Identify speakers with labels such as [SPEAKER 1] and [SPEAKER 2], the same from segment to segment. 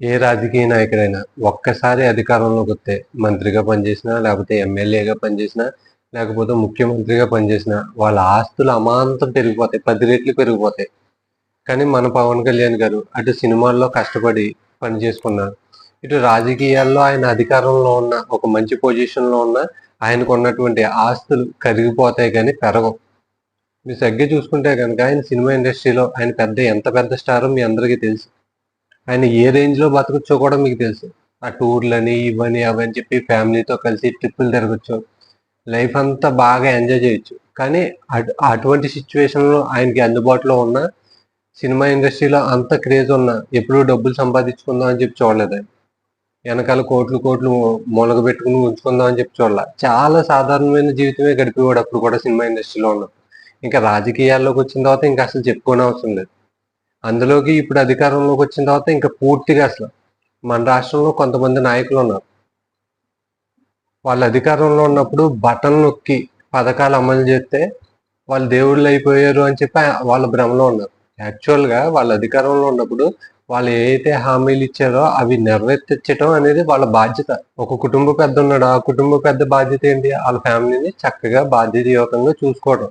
[SPEAKER 1] ఏ రాజకీయ నాయకుడైనా ఒక్కసారి అధికారంలోకి వస్తే మంత్రిగా పనిచేసినా లేకపోతే ఎమ్మెల్యేగా పనిచేసినా లేకపోతే ముఖ్యమంత్రిగా పనిచేసినా వాళ్ళ ఆస్తులు అమాంతం పెరిగిపోతాయి పది రెట్లు పెరిగిపోతాయి. కానీ మన పవన్ కళ్యాణ్ గారు అటు సినిమాల్లో కష్టపడి పని చేసుకున్నారు. ఇటు రాజకీయాల్లో ఆయన అధికారంలో ఉన్న ఒక మంచి పొజిషన్లో ఉన్న ఆయనకు ఉన్నటువంటి ఆస్తులు కరిగిపోతాయి కానీ పెరగవు. మీరు సగ్గే చూసుకుంటే కనుక ఆయన సినిమా ఇండస్ట్రీలో ఆయన పెద్ద ఎంత పెద్ద స్టారో మీ అందరికీ తెలుసు. ఆయన ఏ రేంజ్లో బతకొచ్చో కూడా మీకు తెలుసు. ఆ టూర్లని ఇవని అవని చెప్పి ఫ్యామిలీతో కలిసి ట్రిప్పులు తిరగచ్చు. లైఫ్ అంతా బాగా ఎంజాయ్ చేయొచ్చు. కానీ అటు- అటువంటి సిచ్యువేషన్లో ఆయనకి అందుబాటులో ఉన్న సినిమా ఇండస్ట్రీలో అంత క్రేజ్ ఉన్న ఎప్పుడు డబ్బులు సంపాదించుకుందాం అని చెప్పి చూడలేదు ఆయన. వెనకాల కోట్లు కోట్లు మొలగ పెట్టుకుని ఉంచుకుందాం అని చెప్పి చూడాల. చాలా సాధారణమైన జీవితమే గడిపేవాడు అప్పుడు కూడా సినిమా ఇండస్ట్రీలో ఉన్నప్పుడు. ఇంకా రాజకీయాల్లోకి వచ్చిన తర్వాత ఇంకా అసలు చెప్పుకోనే అవసరం లేదు. అందులోకి ఇప్పుడు అధికారంలోకి వచ్చిన తర్వాత ఇంకా పూర్తిగా అసలు మన రాష్ట్రంలో కొంతమంది నాయకులు ఉన్నారు. వాళ్ళు అధికారంలో ఉన్నప్పుడు బటన్ నొక్కి పథకాలు అమలు చేస్తే వాళ్ళు దేవుళ్ళు అయిపోయారు అని చెప్పి వాళ్ళ భ్రమలో ఉన్నారు. యాక్చువల్గా వాళ్ళ అధికారంలో ఉన్నప్పుడు వాళ్ళు ఏదైతే హామీలు ఇచ్చారో అవి నెరవేర్చడం అనేది వాళ్ళ బాధ్యత. ఒక కుటుంబ పెద్ద ఉన్నాడు. ఆ కుటుంబ పెద్ద బాధ్యత ఏంటి? వాళ్ళ ఫ్యామిలీని చక్కగా బాధ్యతయుతంగా చూసుకోవడం.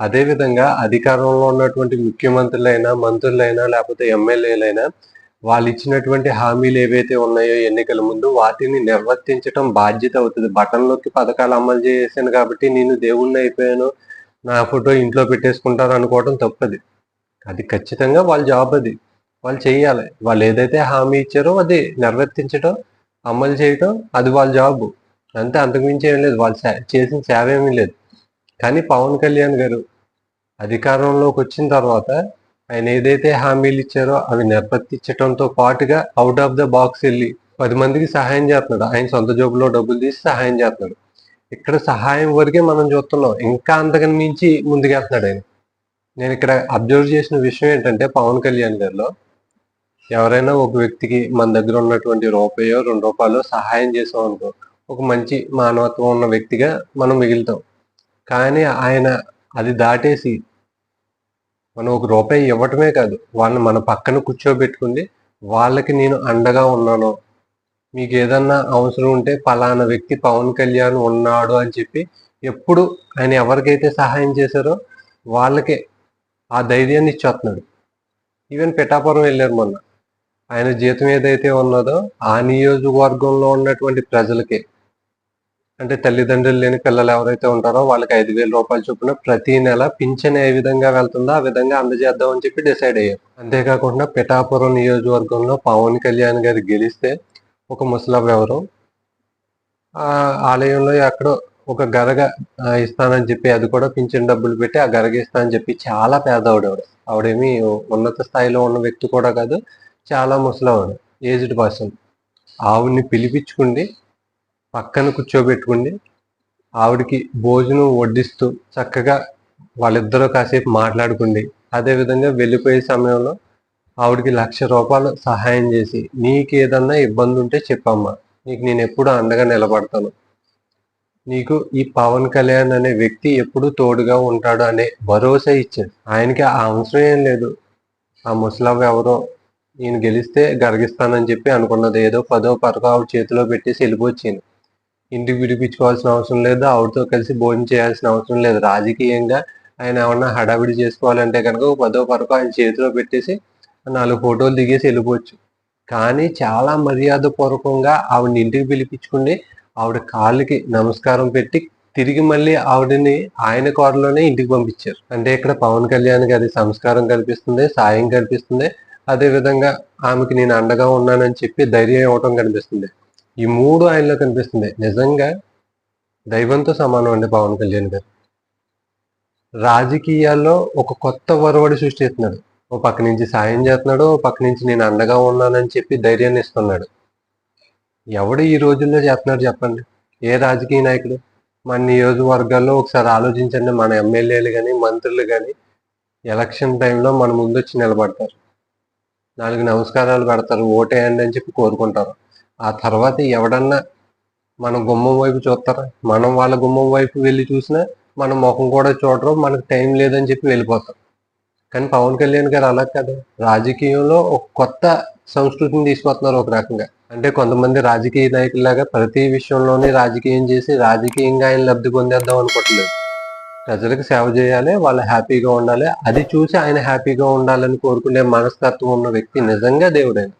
[SPEAKER 1] అదేవిధంగా అధికారంలో ఉన్నటువంటి ముఖ్యమంత్రులైనా మంత్రులైనా లేకపోతే ఎమ్మెల్యేలైనా వాళ్ళు ఇచ్చినటువంటి హామీలు ఏవైతే ఉన్నాయో ఎన్నికల ముందు వాటిని నిర్వర్తించడం బాధ్యత అవుతుంది. బటన్లోకి పథకాలు అమలు చేశాను కాబట్టి నేను దేవుణ్ణి అయిపోయాను నా ఫోటో ఇంట్లో పెట్టేసుకుంటాను అనుకోవడం తప్పది. అది ఖచ్చితంగా వాళ్ళ జాబ్ అది. వాళ్ళు చేయాలి వాళ్ళు ఏదైతే హామీ ఇచ్చారో అది నిర్వర్తించడం అమలు చేయటం అది వాళ్ళ జాబ్. అంతే అంతకుమించి ఏం లేదు. వాళ్ళు చేసిన సేవ ఏమీ లేదు. కానీ పవన్ కళ్యాణ్ గారు అధికారంలోకి వచ్చిన తర్వాత ఆయన ఏదైతే హామీలు ఇచ్చారో అవి నిర్వర్తించడంతో పాటుగా అవుట్ ఆఫ్ ద బాక్స్ వెళ్ళి పది మందికి సహాయం చేస్తున్నాడు. ఆయన సొంత జోబులో డబ్బులు తీసి సహాయం చేస్తున్నాడు. ఇక్కడ సహాయం వరకే మనం చూస్తున్నాం. ఇంకా అంతకని మించి ముందుకెళ్తున్నాడు ఆయన. నేను ఇక్కడ అబ్జర్వ్ చేసిన విషయం ఏంటంటే పవన్ కళ్యాణ్ గారిలో ఎవరైనా ఒక వ్యక్తికి మన దగ్గర ఉన్నటువంటి రూపాయో రెండు రూపాయలు సహాయం చేసాం అనుకో ఒక మంచి మానవత్వం ఉన్న వ్యక్తిగా మనం మిగులుతాం. కానీ ఆయన అది దాటేసి మనం ఒక రూపాయి ఇవ్వటమే కాదు వాళ్ళని మన పక్కన కూర్చోబెట్టుకుంది వాళ్ళకి నేను అండగా ఉన్నాను మీకు ఏదన్నా అవసరం ఉంటే పలానా వ్యక్తి పవన్ కళ్యాణ్ ఉన్నాడు అని చెప్పి ఎప్పుడు ఆయన ఎవరికైతే సహాయం చేశారో వాళ్ళకే ఆ ధైర్యాన్ని ఇచ్చేస్తున్నాడు. ఈవెన్ పిఠాపురం వెళ్ళారు మొన్న. ఆయన జీతం ఏదైతే ఉన్నదో ఆ నియోజకవర్గంలో ఉన్నటువంటి ప్రజలకే అంటే తల్లిదండ్రులు లేని పిల్లలు ఎవరైతే ఉంటారో వాళ్ళకి ఐదు వేల రూపాయలు చొప్పున ప్రతి నెల పింఛన్ ఏ విధంగా వెళ్తుందో ఆ విధంగా అందజేద్దాం అని చెప్పి డిసైడ్ అయ్యారు. అంతేకాకుండా పిఠాపురం నియోజకవర్గంలో పవన్ కళ్యాణ్ గారు గెలిస్తే ఒక ముసలవ్వ ఎవరు? ఆ ఆలయంలో ఎక్కడో ఒక గరగ ఆ, ఇస్తానని చెప్పి అది కూడా పింఛన్ డబ్బులు పెట్టి ఆ గరగ ఇస్తానని చెప్పి చాలా పేదవాడు ఆవిడ ఆవిడేమి ఉన్నత స్థాయిలో ఉన్న వ్యక్తి కూడా కాదు చాలా ముసలావాడు ఏజ్డ్ పర్సన్. ఆవిడ్ని పిలిపించుకుండి పక్కన కూర్చోబెట్టుకుండి ఆవిడకి భోజనం వడ్డిస్తూ చక్కగా వాళ్ళిద్దరూ కాసేపు మాట్లాడుకుండి. అదే విధంగా వెళ్ళిపోయే సమయంలో ఆవిడకి లక్ష రూపాయలు సహాయం చేసి నీకు ఏదన్నా ఇబ్బంది ఉంటే చెప్పమ్మా. నీకు నేను ఎప్పుడు అండగా నిలబడతాను. నీకు ఈ పవన్ కళ్యాణ్ అనే వ్యక్తి ఎప్పుడు తోడుగా ఉంటాడు అనే భరోసా ఇచ్చాడు ఆయనకి ఆ అవసరం ఏం లేదు. ఆ ముసలవ్వ ఎవరో నేను గెలిస్తే గర్గిస్తానని చెప్పి అనుకున్నది ఏదో పదో పరకో ఆవిడ చేతిలో పెట్టేసి వెళ్ళిపోచ్చాను. ఇంటికి పిలిపించుకోవాల్సిన అవసరం లేదు ఆవిడతో కలిసి భోజనం చేయాల్సిన అవసరం లేదు. రాజకీయంగా ఆయన ఏమన్నా హడావిడి చేసుకోవాలంటే కనుక ఒక పదో పరకు ఆయన చేతిలో పెట్టేసి నాలుగు ఫోటోలు దిగేసి వెళ్ళిపోవచ్చు. కానీ చాలా మర్యాద పూర్వకంగా ఆవిడని ఇంటికి పిలిపించుకుని ఆవిడ కాళ్ళకి నమస్కారం పెట్టి తిరిగి మళ్ళీ ఆవిడని ఆయన కారులోనే ఇంటికి పంపించారు. అంటే ఇక్కడ పవన్ కళ్యాణ్ గారి సంస్కారం కనిపిస్తుంది సాయం కనిపిస్తుంది. అదే విధంగా ఆమెకి నేను అండగా ఉన్నానని చెప్పి ధైర్యం ఇవ్వటం కనిపిస్తుంది. ఈ మూడు ఆయనలో కనిపిస్తుంది. నిజంగా దైవంతో సమానం అండి పవన్ కళ్యాణ్ గారు. రాజకీయాల్లో ఒక కొత్త వరవడి సృష్టిస్తున్నాడు ఓ పక్క నుంచి సాయం చేస్తున్నాడు ఓ పక్క నుంచి నేను అండగా ఉన్నానని చెప్పి ధైర్యాన్ని ఇస్తున్నాడు. ఎవడు ఈ రోజుల్లో చేస్తున్నాడు చెప్పండి? ఏ రాజకీయ నాయకుడు? మన నియోజకవర్గాల్లో ఒకసారి ఆలోచించండి. మన ఎమ్మెల్యేలు కానీ మంత్రులు కానీ ఎలక్షన్ టైంలో మన ముందు వచ్చి నిలబడతారు. నాలుగు నమస్కారాలు పెడతారు. ఓటేయండి అని చెప్పి కోరుకుంటారు. ఆ తర్వాత ఎవడన్నా మన గుమ్మం వైపు చూస్తారా మనం వాళ్ళ గుమ్మం వైపు వెళ్ళి చూసినా మన ముఖం కూడా చూడరు మనకు టైం లేదని చెప్పి వెళ్ళిపోతాం. కానీ పవన్ కళ్యాణ్ గారు అలా కదా. రాజకీయంలో ఒక కొత్త సంస్కృతిని తీసుకొస్తున్నారు ఒక రకంగా. అంటే కొంతమంది రాజకీయ నాయకుల్లాగా ప్రతి విషయంలోనే రాజకీయం చేసి రాజకీయంగా ఆయన లబ్ధి పొందేద్దాం అనుకోవట్లేదు ప్రజలకు సేవ చేయాలి వాళ్ళు హ్యాపీగా ఉండాలి. అది చూసి ఆయన హ్యాపీగా ఉండాలని కోరుకునే మనస్తత్వం ఉన్న వ్యక్తి నిజంగా దేవుడైన.